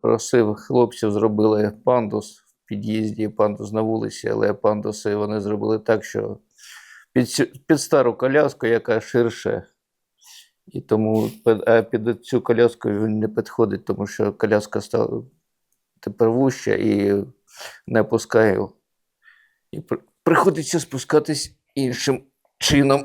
просив хлопців, зробили пандус в під'їзді, пандус на вулиці, але пандуси вони зробили так, що під, під стару коляску, яка ширше. І тому а під цю коляску він не підходить, тому що коляска стала тепер вуща і не пускає. І при- приходиться спускатись іншим чином.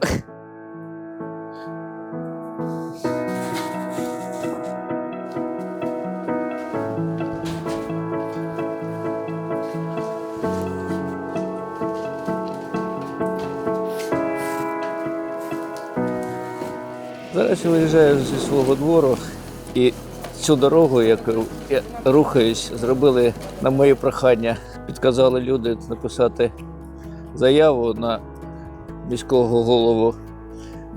Зараз я виїжджаю зі свого двору і цю дорогу, яку я рухаюсь, зробили на моє прохання. Підказали люди написати заяву на міського голову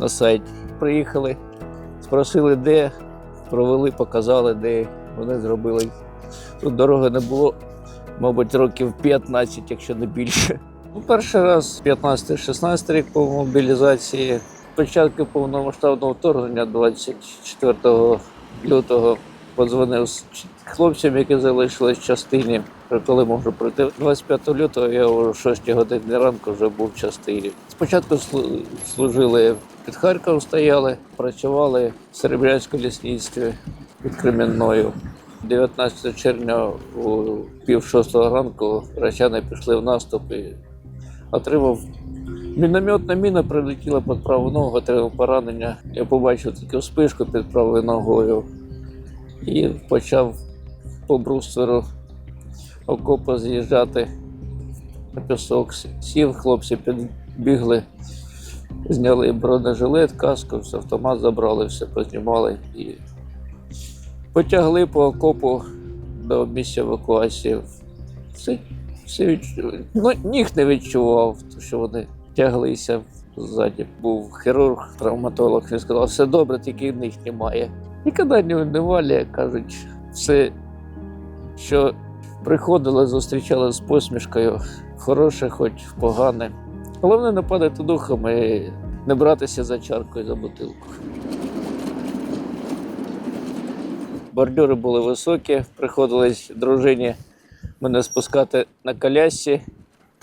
на сайт. Приїхали, спросили, де, провели, показали, де вони зробили. Тут дороги не було, мабуть, років 15, якщо не більше. Ну, перший раз 15-16 рік по мобілізації. Початку повномасштабного вторгнення 24 лютого подзвонив хлопцям, які залишились в частині. Коли можу прийти 25 лютого, я о 6 годині ранку вже був в частині. Спочатку служили під Харковом, стояли, працювали в Серебрянському лісництві під Кремінною. 19 червня у пів шостого ранку рачани пішли в наступ і отримав Мінометна міна прилетіла під праву ногу, отримав поранення. Я побачив таку спишку під правою ногою і почав по брустверу окопу з'їжджати на пісок. Сів, хлопці підбігли, зняли бронежилет, каску, все, автомат забрали, все познімали і потягли по окопу до місця евакуації. Все, все відчу... ну, ніг не відчував, що вони тяглися ззаді. Був хірург, травматолог. Він сказав, все добре, тільки ніг немає. Ніколи не унивалі, кажуть, все, що приходили, зустрічали з посмішкою, хороше, хоч погане. Головне не падати духом і не братися за чарку і за бутилку. Бордюри були високі, приходилось дружині мене спускати на колясці.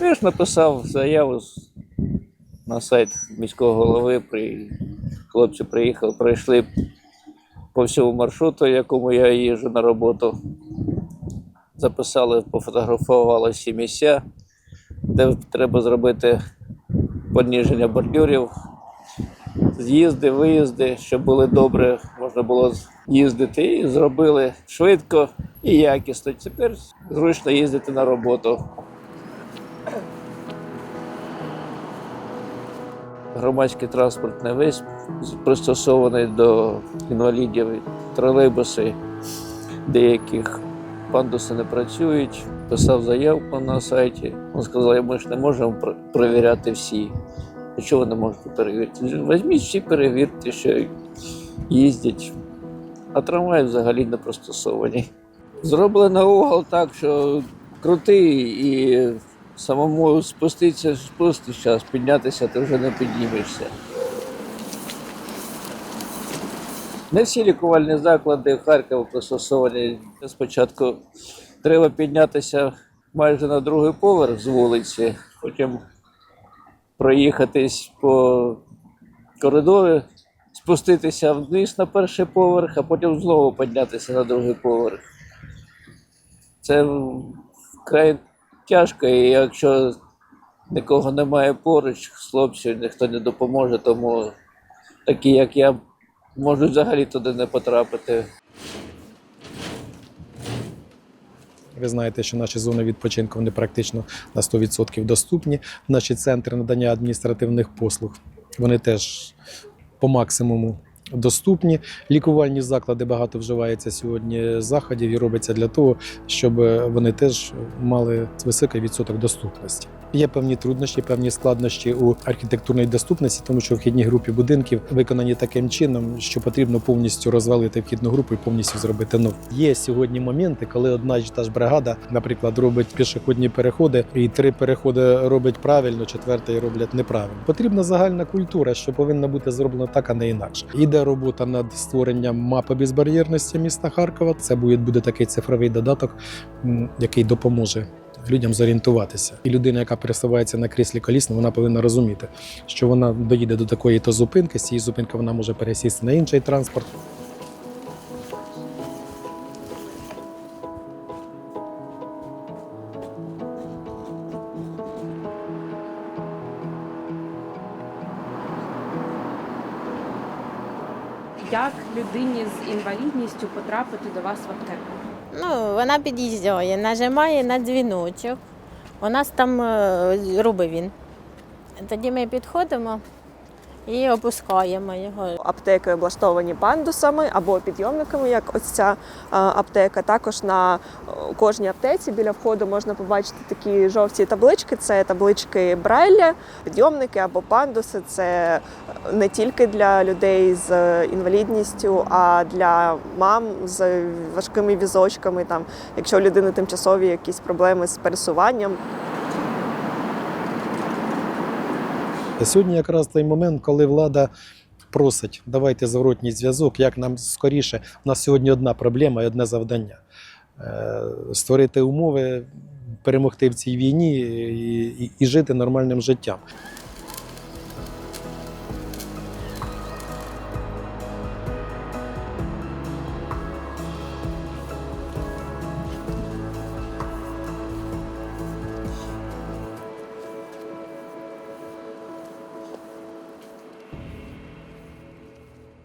Я ж написав заяву на сайт міського голови. При... Хлопці приїхали, пройшли по всьому маршруту, якому я їжджу на роботу. Записали, пофотографували всі місця, де треба зробити поніження бордюрів, з'їзди, виїзди, щоб були добре, можна було їздити. І зробили швидко і якісно. Тепер зручно їздити на роботу. Громадський транспорт не весь пристосований до інвалідів, тролейбуси деяких пандуси не працюють. Писав заявку на сайті. Він сказав, ми ж не можемо перевіряти всі. А чого не можете перевірити? Візьміть всі перевірте, що їздять. А трамваї взагалі не пристосовані. Зроблено угол так, що крутий і самому спуститися спустиш час, піднятися ти вже не піднімешся. Не всі лікувальні заклади в Харкові пристосовані. Спочатку треба піднятися майже на другий поверх з вулиці, потім проїхатись по коридору, спуститися вниз на перший поверх, а потім знову піднятися на другий поверх. Це вкрай тяжко, і якщо нікого немає поруч, хлопців ніхто не допоможе, тому такі, як я, можуть взагалі туди не потрапити. Ви знаєте, що наші зони відпочинку вони практично на 100% доступні. Наші центри надання адміністративних послуг вони теж по максимуму доступні. Лікувальні заклади багато вживається сьогодні заходів і робиться для того, щоб вони теж мали високий відсоток доступності. Є певні труднощі, певні складнощі у архітектурній доступності, тому що вхідні групи будинків виконані таким чином, що потрібно повністю розвалити вхідну групу і повністю зробити нову. Є сьогодні моменти, коли одна ж та ж бригада, наприклад, робить пішохідні переходи, і три переходи робить правильно, четвертий роблять неправильно. Потрібна загальна культура, що повинна бути зроблено так, а не інакше. Іде робота над створенням мапи безбар'єрності міста Харкова. Це буде такий цифровий додаток, який допоможе людям зорієнтуватися. І людина, яка пересувається на кріслі колісному, вона повинна розуміти, що вона доїде до такої то зупинки, з цієї зупинки вона може пересісти на інший транспорт. Як людині з інвалідністю потрапити до вас в аптеку? Ну, вона під'їжджає, нажимає на дзвіночок. У нас там е, робить він. Тоді ми підходимо і опускаємо його. Аптеки облаштовані пандусами або підйомниками, як ось ця аптека. Також на кожній аптеці біля входу можна побачити такі жовті таблички. Це таблички Брайля, підйомники або пандуси. Це не тільки для людей з інвалідністю, а для мам з важкими візочками. Там, якщо у людини тимчасові якісь проблеми з пересуванням. Сьогодні якраз той момент, коли влада просить, давайте зворотній зв'язок, як нам скоріше. У нас сьогодні одна проблема і одне завдання Е, створити умови, перемогти в цій війні і, і, і жити нормальним життям.